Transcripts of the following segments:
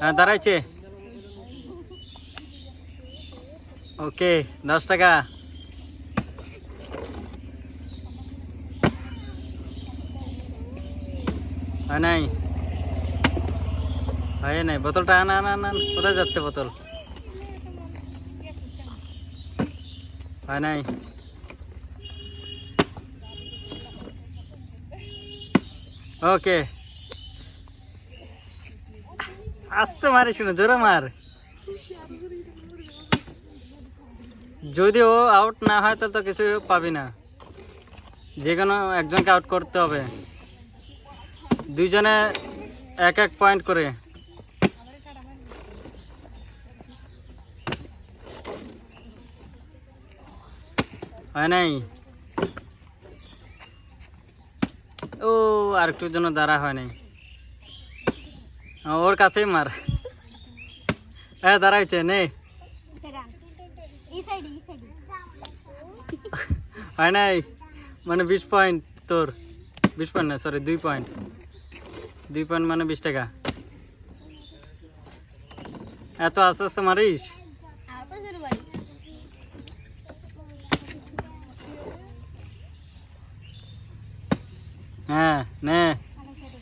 হ্যাঁ দাঁড়াইছে। ওকে, দশ টাকা। হয় নাই? হয় নাই। বোতলটা আন আন আন আন। কোথায় যাচ্ছে বোতল? হয় নাই? ওকে। আস্তে মারিস শুনে, জোরে মার। যদি ও আউট না হয়, তাহলে তো কিছু পাবি না। যে কোনো একজনকে আউট করতে হবে। দুইজনে এক এক পয়েন্ট করে। হয় নাই? ও আর একটুর জন্য দাঁড়া, হয় নাই। ওর কাছেই মার। হ্যাঁ দাঁড়াইছে, নে। হয় নাই? মানে বিশ পয়েন্ট তোর। বিশ পয়েন্ট না সরি দুই পয়েন্ট দুই পয়েন্ট মানে বিশ টাকা। এত আস্তে আস্তে মারিস আর তো শুরু বাড়ি হ্যাঁ নে মানে সাইডে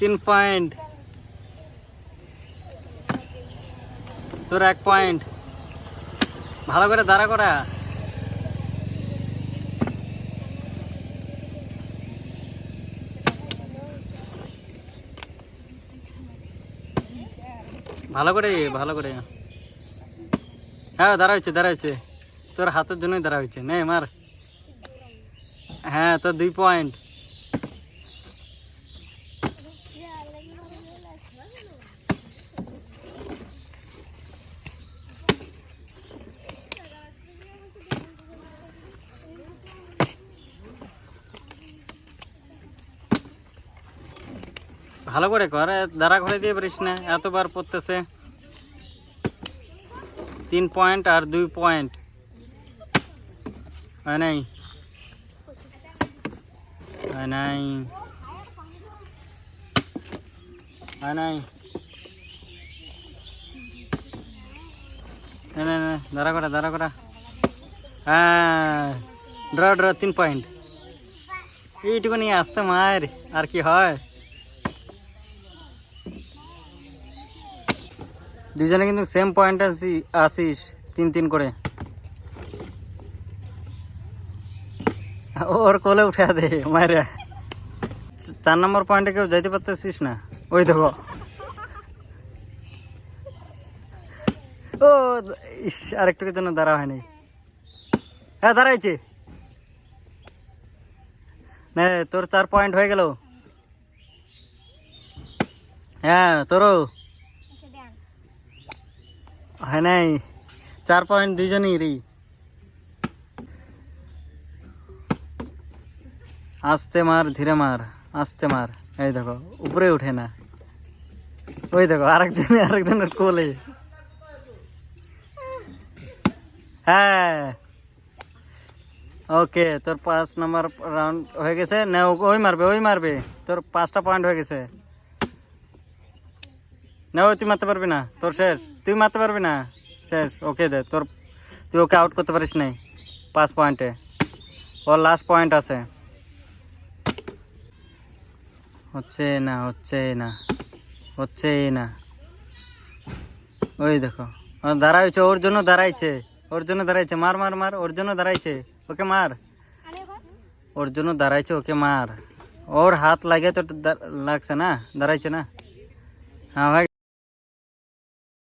তিন পয়েন্ট। তোর এক পয়েন্ট। ভালো করে দাঁড়া করা। ভালো করে ভালো করে। হ্যাঁ দাঁড়া হচ্ছে দাঁড়া হচ্ছে। তোর হাতের জন্যই দাঁড়া হচ্ছে। নে, মার। হ্যাঁ তোর দুই পয়েন্ট। ভালো করে কর দাঁড়া করে দিয়ে পারিস না, এতবার পড়তেছে। তিন পয়েন্ট আর দুই পয়েন্ট। হয় নাই? হয় নাই? হয় নাই? না দাঁড়া করা দাঁড়া করা। হ্যাঁ ড্র ড্র তিন পয়েন্ট। এইটুকু নিয়ে আসতে মার, আর কি হয়? দুজনে কিন্তু সেম পয়েন্ট আসি, আসিস, তিন তিন করে। ওর কোলে উঠে দে মায়েরা চার নম্বর পয়েন্টে কেউ যাইতে পারতেছিস না? ওই দেখো। ও, ইস, আরেকটুকুর জন্য দাঁড়া হয়নি। হ্যাঁ দাঁড়াইছে। নে, তোর চার পয়েন্ট হয়ে গেল। হ্যাঁ তোরও। হয় নাই চার পয়েন্ট দুজনই রি আস্তে মার ধীরে মার আস্তে মার এই দেখো উপরে উঠে না ওই দেখো আরেকজন আরেকজনের কোলে হ্যাঁ ওকে তোর পাঁচ নম্বর রাউন্ড হয়ে গেছে না ও- ওই মারবে ওই মারবে তোর পাঁচটা পয়েন্ট হয়ে গেছে না তুই মারতে পারবি না, তোর শেষ। তুই মারতে পারবি না, শেষ ওকে দে, তোর তুই ওকে আউট করতে পারিস নাই, পাঁচ পয়েন্টে ওর লাস্ট পয়েন্ট আছে। হচ্ছে না হচ্ছে না হচ্ছে না। ওই দেখো দাঁড়াইছে, ওর জন্য দাঁড়াইছে, ওর জন্য দাঁড়াইছে, মার মার মার, ওর জন্য দাঁড়াইছে, ওকে মার। ওর জন্য দাঁড়াইছে, ওকে মার। ওর হাত লাগে তো লাগছে না, দাঁড়াইছে না। হ্যাঁ ভাই।